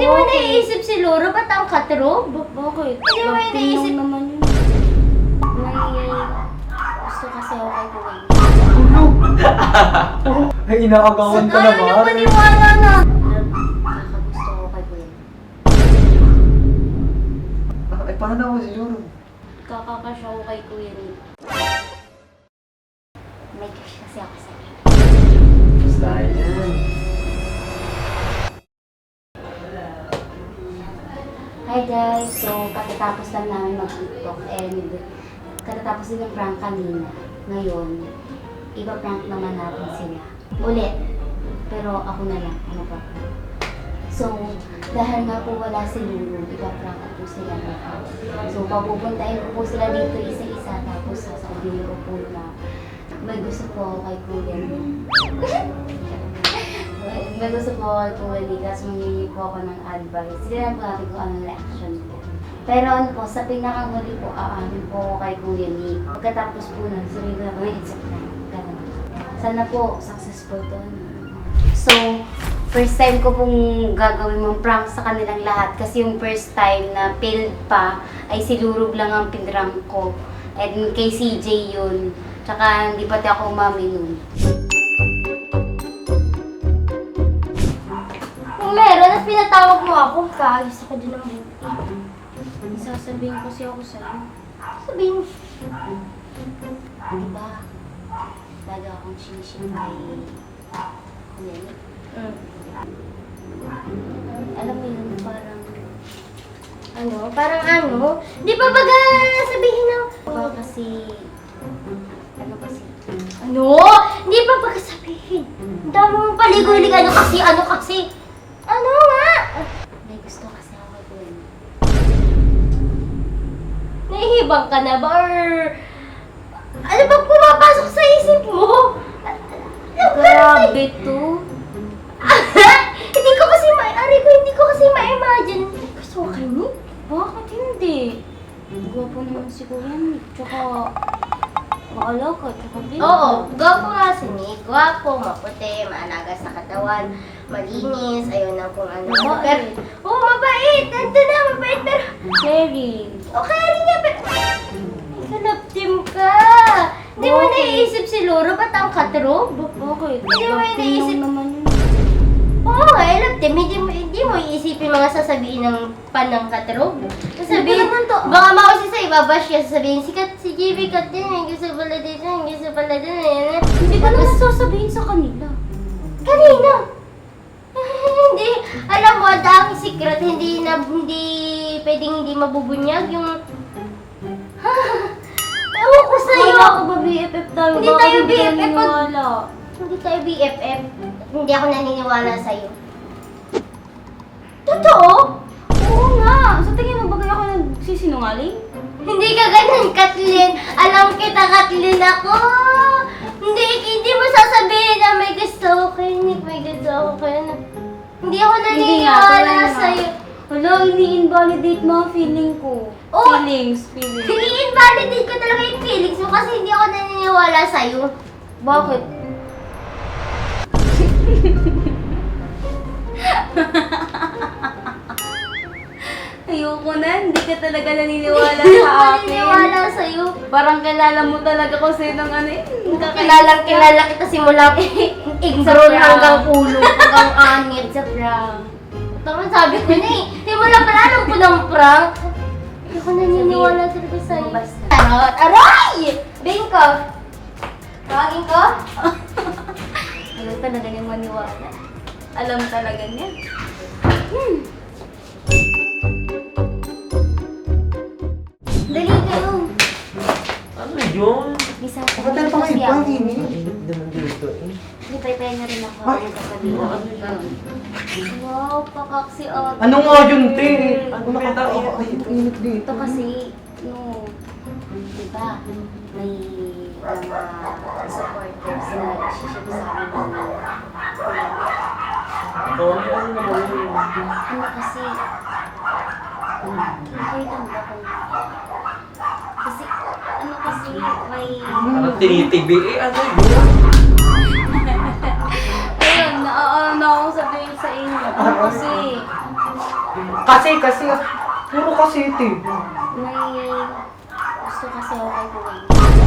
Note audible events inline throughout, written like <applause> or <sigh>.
Hindi mo naiisip si Loro, ba't ang katrob? Bakit? Hindi mo lang naman yun. May gusto kasi ako kay Kuya. <laughs> Ay, inaagawan ka na, Ayaw niyo Mare. paniwala na. Nakakagusto ko kay Kuya. Ay, paano ako siguro? Kakakasya ko kay Kuya. Hi guys! So, katatapos lang namin mag-tiktok and katatapos din ng prank kanina. Ngayon, iba prank naman natin sila. Ulit. Pero ako na lang. Ano ba? So, dahil nga po wala si Lulu, iba prank po sila ngayon. So, papupuntahin ko po sila dito isa-isa tapos sasabihin ko po na may gusto po ako kay Kuya <laughs> Gusto po ako Kuya Nick kasi humingi po ako ng advice. Tignan po natin kung anong reaction ko. Pero ano po, sa pinakahuli po, aamin po kay Kuya Nick. Pagkatapos po nun, sabihin ko na po Instagram. Ganun. Sana po, successful to. So, first time ko pong gagawin mong prank sa kanilang lahat kasi yung first time na failed pa ay si lang ang pinrank ko. And kay CJ yun. Tsaka hindi pati ako umami nun. Pinatawag mo ako, kaayos ka din naman. Sasabihin kasi ako sa'yo. Sabihin mo. Diba? Lagi akong sinisip kay Nick. Mm. Alam mo yun, parang... Ano? Parang ano? Di ba baga sabihin ng... Baka kasi... Ano kasi? Ano? Di ba baga sabihin? Ang dami mong paligoy Ano kasi? Ano kasi? Ano nga? May gusto kasi ako kay Kuya Nick. Nahihibang ka na ba? Or... Ano ba pumapasok sa isip mo? Grabe to. <laughs> hindi ko kasi ma... Ari ko, hindi ko kasi ma-imagine. Gusto ko kay Nick? Bakit hindi? Gwapo naman si Kuya Nick. Tsaka, maalaga, tsaka big. Oo, gwapo nga si Nick. Gwapo, maputi, maalaga sa katawan, malinis, ayun na kung ano. Mabait. Pero, oo, mabait. Ito na, mabait. Pero, Caring. okay rin niya. Ka. Hindi mo Okay. naiisip si Loro, ba't ang katrob? Bakit? Hindi mo Love team iniisip- lang naman yun. Oo nga, eh, love team. Hindi mo, hindi mo iisipin mga sasabihin ng panang katrob. Sasabihin, naman to. baka mausi sa ibabash siya, sasabihin, si Kat, si JB Kat din, may gusto pala dito, may gusto pala din, eh. Hindi ko naman sasabihin sa kanila. Kanina. <laughs> hindi. Alam mo, ang daming secret, hindi na, hindi, pwedeng hindi mabubunyag yung... <laughs> Ewan ko sa'yo. Wala ko ba BFF tayo? Hindi Bakit tayo hindi ka BFF pag- naniniwala? Hindi tayo BFF. Hindi ako naniniwala sa'yo. Totoo? Oo nga. Sa tingin mo, bagay ako nagsisinungaling? Hindi ka ganun, Kathleen. Alam kita, Kathleen ako. Hindi, hindi mo sasabihin na may gusto ko kay Nick, may gusto ko kay Nick. Hindi ako Hindi nga, naniniwala tulad nga. sa'yo. Wala, ini-invalidate mo ang feeling ko. Oh! Feelings, feelings. Ini-invalidate ko talaga yung feelings mo kasi hindi ako naniniwala sa'yo. Bakit? <laughs> Ayoko na, hindi ka talaga naniniwala Hindi sa ako akin. naniniwala sa'yo. Parang kilala mo talaga kung sino ng ano eh. Kilalang kilala kita simula <laughs> igsoon prank. hanggang ulo, hanggang <laughs> anit sa prank. Tama sabi ko na eh. Simula pala alam ko ng prank. Hindi ako naniniwala talaga sa'yo. Basta. Tarot! Aray! Bingko! Tawagin ko? Ayaw talaga niya maniwala. Alam talaga niya. Dali kayo. Ano yun? Bisa ko Matagal pa kasi kayo pa, hindi. Init naman dito eh. Lipay-pay na rin ako. Ay! Wow, pakaksi ate. Ano nga yun, te? Ano nakakaiyak ay init dito? Ito kasi, no, di ba, may mga supporters na nagsiship sa amin ng ano ano kasi, okay lang ba kung, kasi, ano kasi, may, Parang tinitibi eh, ano yun? Akong sabihin sa inyo. Ano kasi, Kasi, kasi, puro kasi ito eh. May gusto kasi ako kay.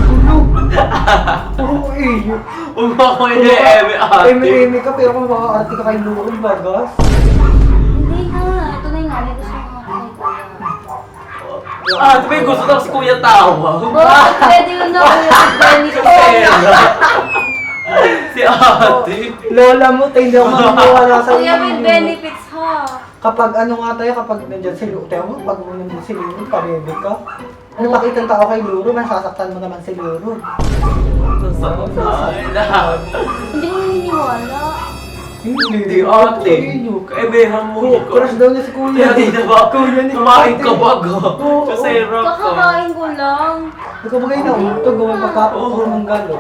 Ulo. <laughs> Puro iyo. Huwag mo ako hindi, eme ate. Eme-eme ka, pero kung makaarte ka kay Lurong Bagas. Hindi nga, tunay nga, may gusto nga ako kay Kuya. Ah, ba yung gusto daw si Kuya Tawa? Bakit pwede yun na Kuya Benny? Si ate. Lola mo, tayo hindi ako <laughs> maniniwala sa Kuya with benefits ha. Kapag ano nga tayo, kapag nandyan si Luro, tayo mo, pag mo nandyan si Luro, pabebe ka. Ano makitang tao kay Luro, masasaktan mo naman si Luro. Lahat. Hindi ko naniniwala. Hindi ate. Kaebehan mo ko. Crush daw niya si Kuya. Hindi na ba? Kuya ni Kumain ka ba. Kasi rock ka. Kakakain ko lang. Ikaw bagay na utog, gawin magkapuro ng galo.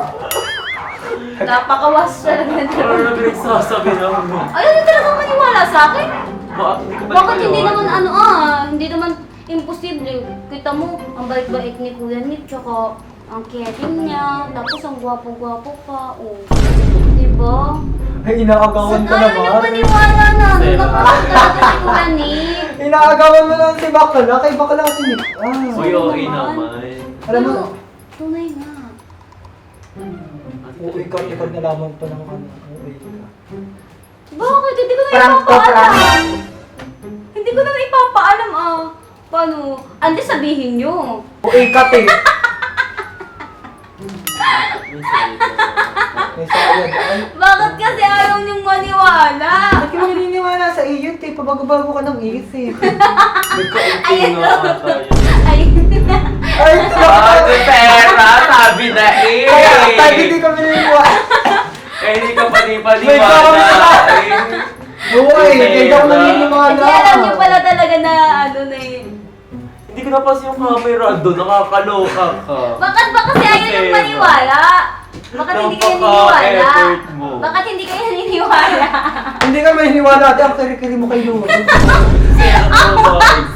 Napakawas siya Ano lang. na pinagsasabi na mo? Ayaw na talaga maniwala sa akin. Bakit hindi ka Bakit hindi naman ano ah, hindi naman imposible. Kita mo, ang bait-bait ni Kuya Nick, tsaka ang caring niya, tapos ang gwapo-gwapo pa, oh. Diba? Ay, inaagawan ka Ayaw niyo naman. maniwala na, ano Sino? nakakot talaga si Kuya Nick. Inaagawan mo lang si Bakla, kay Bakla si Nick. Ah, Kuya, okay naman. alam mo, Pero, tunay nga. Uwi ka, ikaw nalaman pa ng ano, ka. Bakit? Hindi ko na Prank to, ipapaalam. Hindi ko naman ipapaalam ah. Paano? Andi sabihin nyo. Uwi ka, te. May sayad. Ay, Bakit kasi ayaw niyong maniwala? Ba't ka maniniwala sa iyo, te? Pabago-bago ka ng isip. Nagkaunti nga ata yun. Ay, Ah, ito pera, sabi na eh. Kaya, tayo hindi ka maniniwala. Eh, hindi ka May panipaniwala. eh. Buhay, hindi ka maniniwala. kasi alam niyo pala talaga na ano na eh. Hindi ko napansin yung camera doon, nakakaloka ka. Bakit ba kasi ayaw niyong Kasi, maniwala? Bakit hindi kayo Napaka-effort naniniwala? mo. Bakit hindi kayo naniniwala? Hindi ka maniniwala, te. Ang kiri-kiri mo kay Luro. Zero boys.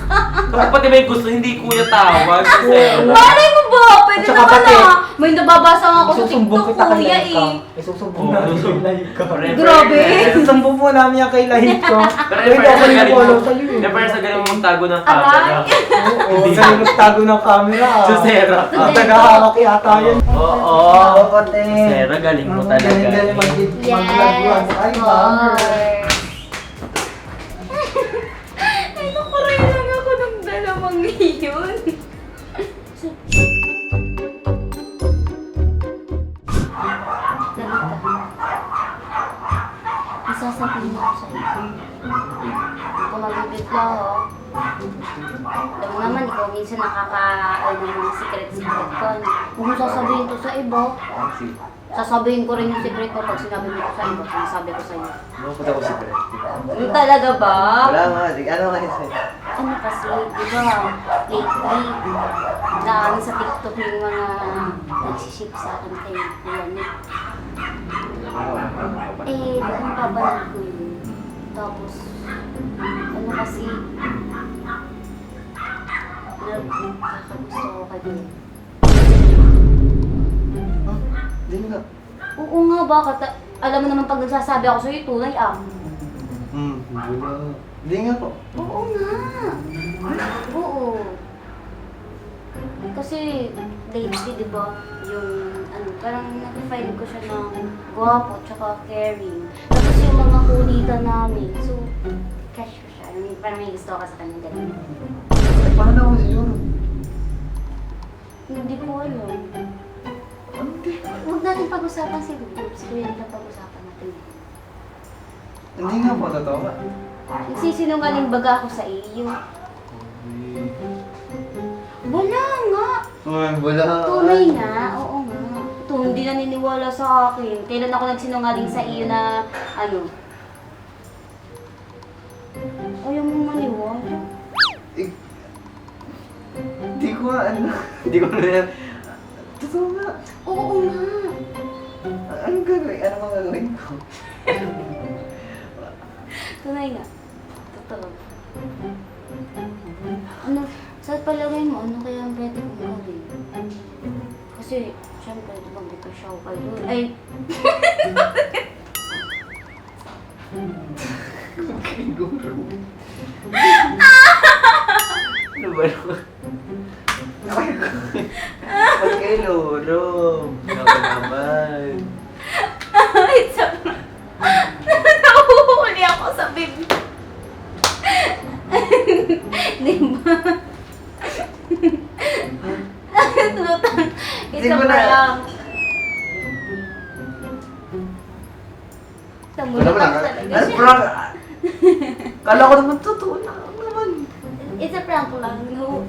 Kapag pati may gusto, hindi kuya tawag. Zero. Malay mo ba? Pwede Tsaka naman pati, ah. May nababasa nga ako sa Isusumbong TikTok kita kay kuya Laika. eh. Isusumbong Oo. natin kay Laika. Grabe. Isusumbong po namin yan kay Laika. <laughs> Pero Pero hindi ako sa galing naniniwala mo, sa'yo eh. never sa galing mong tago ng Aray. camera. <laughs> Oo, galing magtago ng camera. ah. Susera ka. Ang tagahawak yata yun. Oo. Oo. Susera, galing mo talaga. Galing-galing mag-. Yes, Ay, of yun. Lalita. Isasabihin ko sa iyo. Kung magbibigla ako, alam mo naman, ikaw minsan nakaka-ano ng mga secret-secret ko. Kung sasabihin to sa iba, sasabihin ko rin yung secret ko pag sinabi mo ko sa iba, sinasabi ko sa iyo. Nakapag ako si Brett. Ano talaga ba? Wala nga, ano nga yun? Ano kasi, di ba, lately, na ano sa TikTok yung mga nagsiship sa akin kay Kuya Nick. Eh, kung papanood ko yun. Tapos, ano kasi, nagkakagusto ko kay Kuya. Huh? Di mo nga. Oo nga, bakit? Alam mo naman pag nagsasabi ako sa'yo, tunay ah. Hmm, wala. Di nga po. Oo nga. Oo. Kasi lately, di ba, yung ano, parang nag-find ko siya ng gwapo tsaka caring. Tapos yung mga kulitan namin, so, cash ko siya. Yung Parang may gusto ka sa kanya ganun. Ay, paano ako siguro? Hindi ko alam. Huwag natin pag-usapan si. Siguro yun lang pag-usapan natin. Hindi nga po, totoo. Nagsisinungaling baga ako sa iyo. Wala nga. Uy, wala. Tunay nga, oo nga. Ito, hindi naniniwala sa akin. Kailan ako nagsinungaling sa iyo na, ano? Ayaw mo maniwala. Eh, Di ko nga, ano. <laughs> Di ko na. Totoo nga. Oo nga. Anong gagawin? Ano bang gagawin ko? Tunay nga. Totoo. Ano, sa palagay mo, ano kaya ang pwede kong gawin? Kasi, syempre, di ba, hindi ko siya ako kayo. Ay, ah! ba naman? Ba't kayo luro? Ako naman. It's a prank. Nahuhuli ako sa bib. Di ba? Lutang. It's Di a ko na- prank. Ano Tamulot ba? ako talaga Ano siya. prank? Kala ko naman totoo na naman. It's a prank lang. No.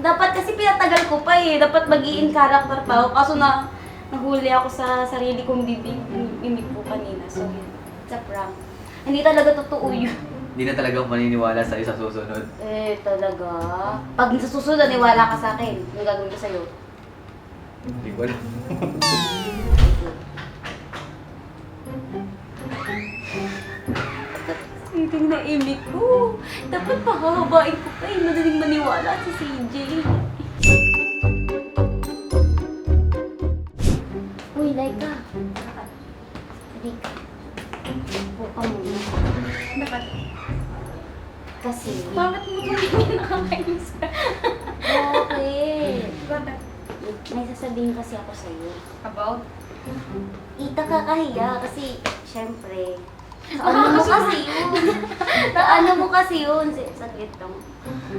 Dapat kasi pinatagal ko pa eh. Dapat mag in character pa ako. Kaso na nahuli ako sa sarili kong bibig bibig ko kanina. So. It's a prank. Hindi talaga totoo yun. Hindi na talaga ako maniniwala sa'yo sa susunod. Eh, talaga. Pag sa susunod, niwala ka sa akin. Yung gagawin ko sa'yo. Hindi ko alam. Siting na imik ko. Dapat pahahabain ko pa eh. Madaling maniwala si CJ. Uy, Laika. Hindi ka. Upo ka muna. Bakit? Kasi... Bakit mo tumingin nakakainis <laughs> ka? Okay. Bakit? May sasabihin kasi ako sa'yo. About? Ita kakahiya kasi, syempre, <laughs> <laughs> ano mo kasi yun? sa ano mo kasi yun? Saglit lang.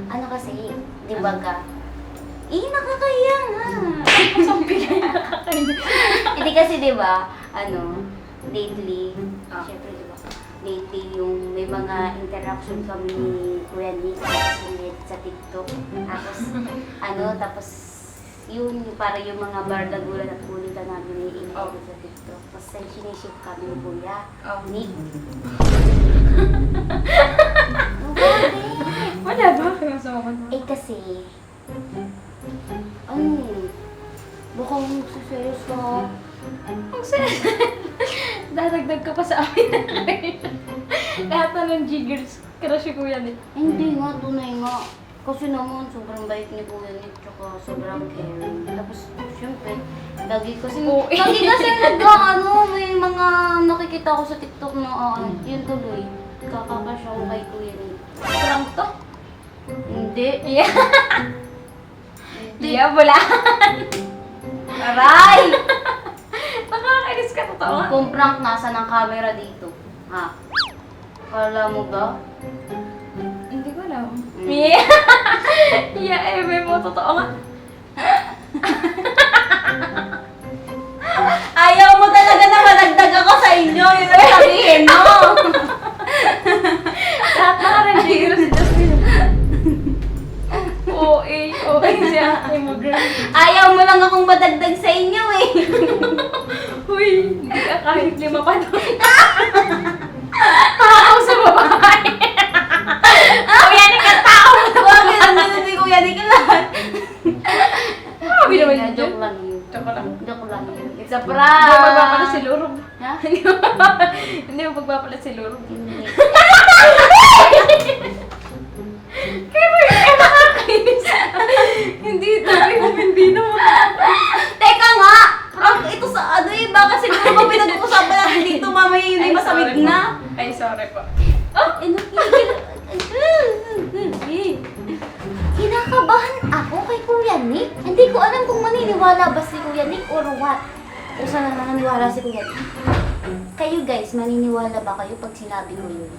Ano kasi, di ba ka? Eh, nakakahiya nga. Hindi kasi, di ba, ano, lately, Ah. syempre, ba, lately yung may mga interaction kami ni Kuya Nick sa TikTok. Tapos, <laughs> ano, tapos, yun, para yung mga bardagulan at kulitan namin ni Ina Oh. sa TikTok. Tapos, uh, siniship kami ni Kuya. Oh. Nick. <laughs> Wala ba? Eh kasi, ano, mukhang serious ka. Ang serious. <laughs> Dadagdag ka pa sa amin. <laughs> Lahat na ng jiggers. Crush ko yan eh. Hindi nga, tunay nga. Kasi naman, sobrang bait ni Kuya Nick, tsaka sobrang caring. Tapos, syempre, lagi kasi, Oo. lagi kasi nag, ano, may mga nakikita ko sa TikTok na, ah, yun tuloy, kakakasya ko kay Kuya Nick. Prank to? Hindi. Yeah. Yeah, wala. Aray! Nakakainis ka totoo. Kung prank, nasa ng camera dito. Ha? Kala mo ba? Hindi ko alam. Mm. Yeah. <laughs> yeah, eh, may mo totoo nga. <laughs> Ayaw mo talaga na madagdag ako sa inyo, yun ang sabihin mo. <laughs> Lahat na ka OA siya. Immigrant. Ayaw mo lang akong madagdag sa inyo eh. <laughs> Uy, hindi ka kahit lima pa doon. Tao sa babae. Kuya, ni ka tao. Bakit ang hindi ko yan lahat? Grabe naman yun. Joke lang yun. Joke lang. Joke lang yun. It's a Hindi mo magpapalit si prank. Lurong. Ha? <laughs> Hindi mo magpapalit si Lurong. Hindi. <laughs> Kaya mo yun, eh, nakakainis. Hindi, tabi mo, hindi naman. Teka nga! Prank ito sa ano eh. Baka siguro ba pinag-uusapan natin dito mamaya yun Ay, po. na. Ay, sorry po. Oh, Kinakabahan ako kay Kuya Nick. Hindi ko alam kung maniniwala ba si Kuya Nick or what. O sana naniniwala si Kuya Nick. Kayo guys, maniniwala ba kayo pag sinabi ko yun?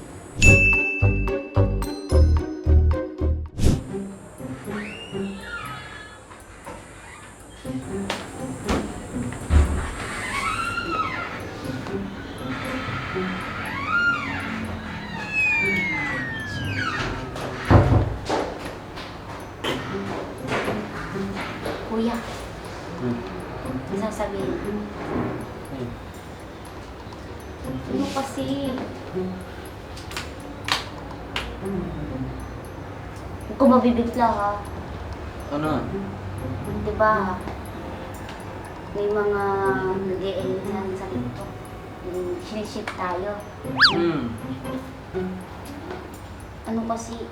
Kuya, ang sasabihin. Ano kasi? Huwag ko mabibigla ha. Ano? Di ba? May mga nag-e-elitan sa. Yung siniship tayo. Hmm. Ano kasi?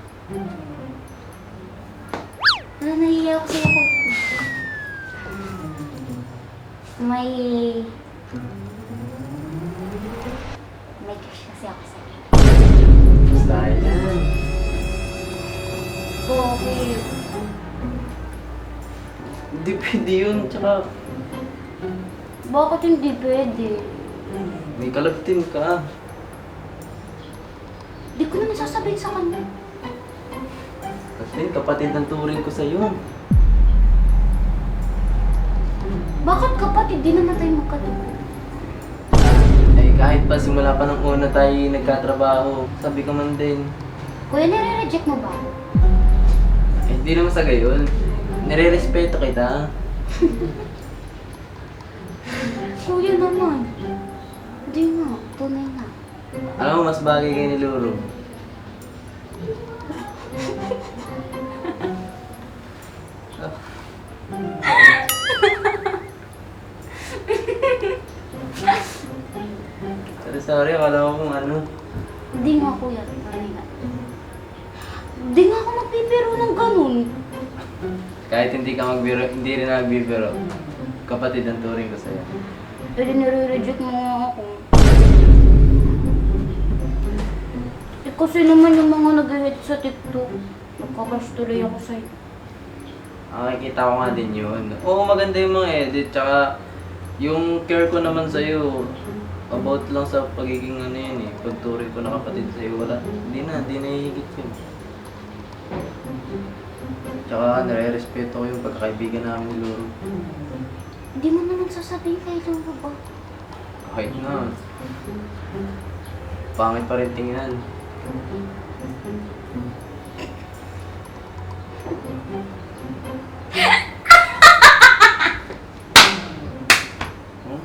Ano, nahiya ako sa'yo. May... May crush kasi ako sa'yo. Sayang. okay. Hindi pwede yun, tsaka Bakit hindi pwede? may kalabtin ka. Di ko naman sasabihin sa kanya. Kasi kapatid ng turing ko sa'yo. Bakit kapatid? Di naman tayo magkatubo. Ay kahit pa simula pa nung una tayo nagkatrabaho, sabi ko man din, Kuya, nire-reject mo ba? eh di naman sa gayon. Nire-respeto kita. <laughs> Kuya naman. Hindi nga, tunay na. Alam mo, mas bagay kay ni Luro. sorry, <laughs> sorry. Wala ko kung ano. Hindi nga kuya, tunay na. Hindi nga ako magpipiro ng ganun. Kahit hindi ka magbiro, hindi rin nagbibiro. Kapatid ang turing ko sa'yo. Pero nire-reject mo nga ako. Eh, kasi naman yung mga nag-hit sa TikTok, nagkakash tuloy ako sa'yo. Nakikita ko nga din yun. Oo, maganda yung mga edit. Tsaka, yung care ko naman sa'yo, about lang sa pagiging ano yun eh. Pagturing ko na kapatid sa'yo, wala. Hindi na, hindi na hihigit yun. Tsaka, nare-respeto ko yung pagkakaibigan namin ni Luro. Hindi mo naman sasabihin kay Lolo ba? Kahit na. Pangit pa rin tingnan. Hmm?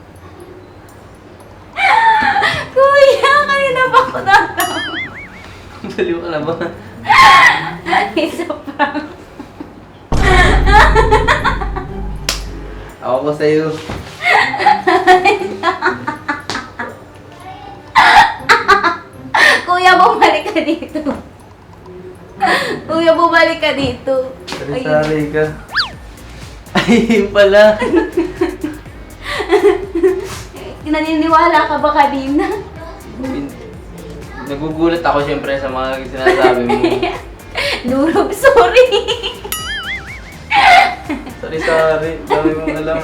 Kuya, kanina ba ako natawa? Baliw ka na ba? <laughs> Isa pa. Ako ko sa'yo. Kuya, bumalik ka dito. Kuya, bumalik ka dito. Sari-sari ka. Ay, yun pala. Naniniwala ka ba kanina? Hin- Nagugulat ako syempre sa mga sinasabi mo. <laughs> Lurog, sorry. Sorry-sorry. Dami mong alam.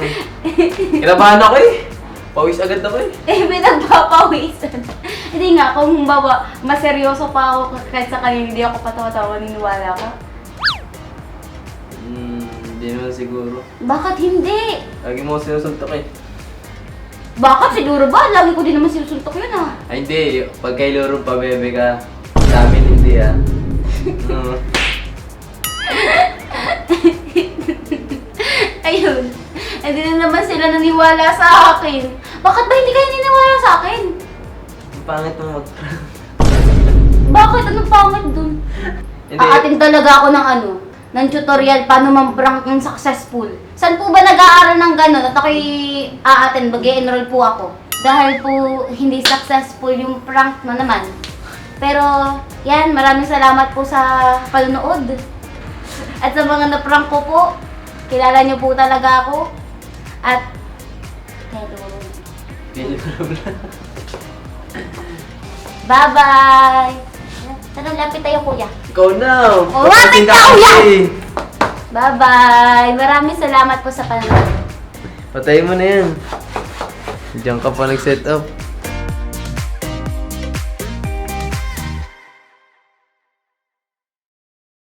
Kinabahan ako eh. Pawis agad ako eh. <laughs> eh, pinagpapawisan. hindi nga, kung bawa, maseryoso pa ako kahit sa kanina, hindi ako patawa-tawa, naniniwala ka. Hmm, hindi naman siguro. Bakit hindi? Lagi mo sinusuntok eh. Bakit siguro ba? Lagi ko din naman sinusuntok yun ah. Ay hindi, pag kay Loro pabebe ka, sa amin hindi ah. Oo. <laughs> Ayun. Hindi na naman sila naniwala sa akin. Bakit ba hindi kayo naniwala sa akin? Ang pangit mo mag Bakit? Anong pangit dun? Hindi. Aatin talaga ako ng ano, ng tutorial paano mam-prank ng successful. Saan po ba nag-aaral ng gano'n at ako'y aatin, mag enroll po ako. Dahil po hindi successful yung prank na naman. Pero, yan, maraming salamat po sa panonood. <laughs> At sa mga na-prank ko po, kilala niyo po talaga ako. At, hello. Bye-bye! Tara, lapit tayo kuya. Ikaw na! Oh, lapit ka, kasi. Bye-bye! Maraming salamat po sa panonood. Patayin mo na yan. Diyan ka pa nag-set up.